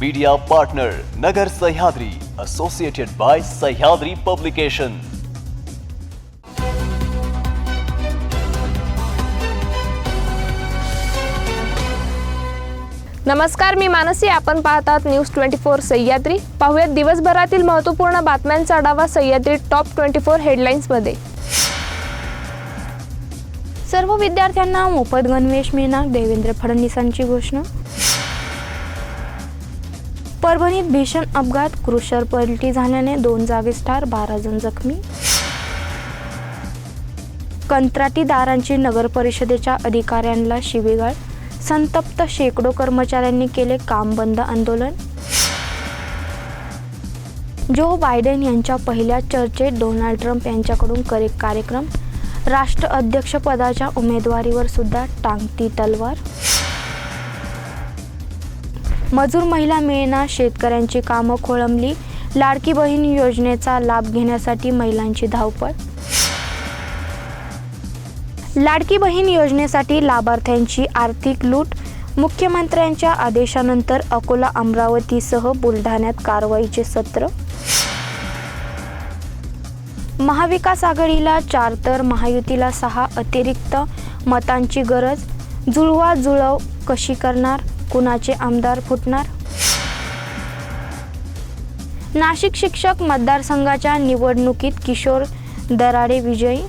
Media partner Nagar Sahyadri associated by Sahyadri publication नमस्कार मी मानसी. आपण पाहतात न्यूज ट्वेंटी फोर सह्याद्री. पाहूयात दिवसभरातील महत्त्वपूर्ण बातम्यांचा आढावा सह्याद्री टॉप ट्वेंटी फोर हेडलाईन्समध्ये सर्व विद्यार्थ्यांना मोफत गणवेश मिळणार देवेंद्र फडणवीसांची घोषणा. परभणीत भीषण अपघात क्रुशर पलटी झाल्याने दोन जागीच ठार बारा जण जखमी. कंत्राटीदारांची नगर परिषदेच्या अधिकाऱ्यांना शिवीगाळ. संतप्त शेकडो कर्मचाऱ्यांनी केले काम बंद आंदोलन. जो बायडेन यांच्या पहिल्या चर्चेत डोनाल्ड ट्रम्प यांच्याकडून करे कार्यक्रम. राष्ट्र अध्यक्षपदाच्या उमेदवारीवर सुद्धा टांगती तलवार. मजूर महिला मिळणार शेतकऱ्यांची कामं खोळंबली लाडकी बहीण योजनेचा लाभ घेण्यासाठी महिलांची धावपळ. लाडकी बहीण योजनेसाठी लाभार्थ्यांची आर्थिक लूट मुख्यमंत्र्यांच्या आदेशानंतर अकोला अमरावतीसह बुलढाण्यात कारवाईचे सत्र. महाविकास आघाडीला चार तर महायुतीला सहा अतिरिक्त मतांची गरज जुळवा जुळव कशी करणार? कुणाचे आमदार फुटणार? नाशिक शिक्षक मतदारसंघाच्या निवडणुकीत किशोर दराडे विजयी.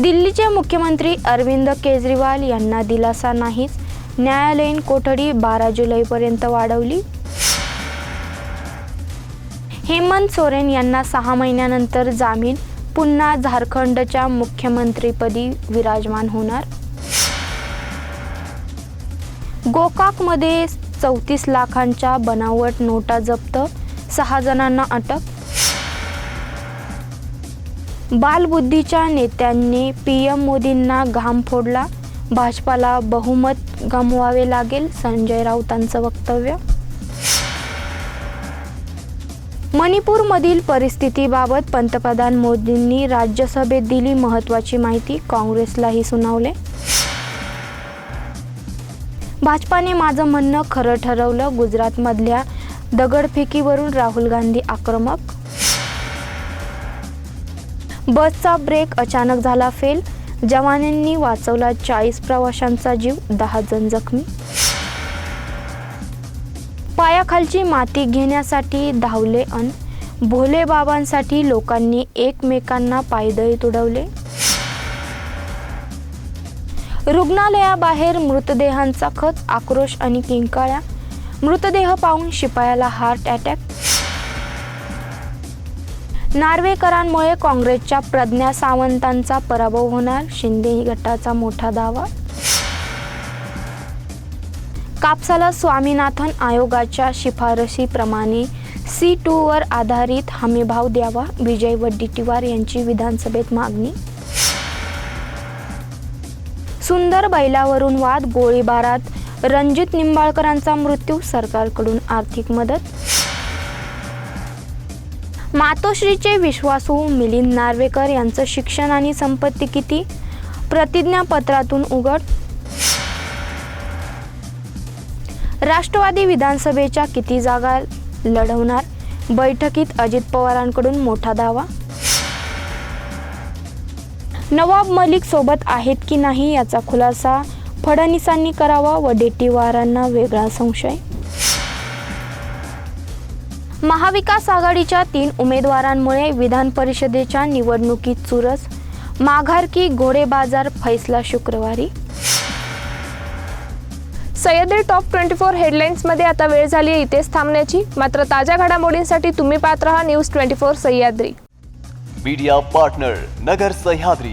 दिल्लीचे मुख्यमंत्री अरविंद केजरीवाल यांना दिलासा नाहीच. न्यायालयीन कोठडी बारा जुलैपर्यंत वाढवली. हेमंत सोरेन यांना सहा महिन्यानंतर जामीन. पुन्हा झारखंडच्या मुख्यमंत्रीपदी विराजमान होणार. गोकाकमध्ये चौतीस लाखांच्या बनावट नोटा जप्त सहा जणांना अटक. बालबुद्धीच्या नेत्यांनी पीएम मोदींना घाम फोडला. भाजपाला बहुमत गमवावे लागेल संजय राऊतांचं वक्तव्य. मणिपूरमधील परिस्थितीबाबत पंतप्रधान मोदींनी राज्यसभेत दिली महत्त्वाची माहिती काँग्रेसलाही सुनावले. भाजपाने माझं म्हणणं खरं ठरवलं. गुजरातमधल्या दगडफेकीवरून राहुल गांधी आक्रमक. बसचा ब्रेक अचानक झाला फेल. जवानांनी वाचवला चाळीस प्रवाशांचा जीव दहा जण जखमी. पायाखालची माती घेण्यासाठी धावले अन भोले बाबांसाठी लोकांनी एकमेकांना पायदळी तुडवले. रुग्णालयाबाहेर मृतदेहांचा खच आक्रोश आणि किंकाळ्या. मृतदेह पाहून शिपायाला हार्ट अटॅक. नार्वेकरांमुळे काँग्रेसच्या प्रज्ञा सावंतांचा पराभव होणार शिंदे गटाचा मोठा दावा. कापसाला स्वामीनाथन आयोगाच्या शिफारशीप्रमाणे सी टूवर आधारित हमीभाव द्यावा विजय वड्डेट्टीवार यांची विधानसभेत मागणी. सुंदर बैलावरून वाद गोळीबारात रणजित निंबाळकरांचा मृत्यू सरकारकडून आर्थिक मदत? मातोश्रीचे विश्वासू मिलिंद नार्वेकर यांचं शिक्षण आणि संपत्ती किती? प्रतिज्ञापत्रातून उघड? राष्ट्रवादी विधानसभेच्या किती जागा लढवणार? बैठकीत अजित पवारांकडून मोठा दावा? नवाब मलिक सोबत आहेत की नाही याचा खुलासा फडणवीसांनी करावा व डेट्टीवारांना वेगळा संशय? महाविकास आघाडीच्या तीन उमेदवारांमुळे विधान परिषदेच्या निवडणुकीत चुरस माघार की घोडे बाजार फैसला शुक्रवारी. सह्याद्री टॉप ट्वेंटी फोर हेडलाईन्समध्ये आता वेळ झाली आहे इथेच थांबण्याची. मात्र ताज्या घडामोडींसाठी तुम्ही पाहत राहा news twenty four Sahyadri. Media partner Nagar Sahyadri.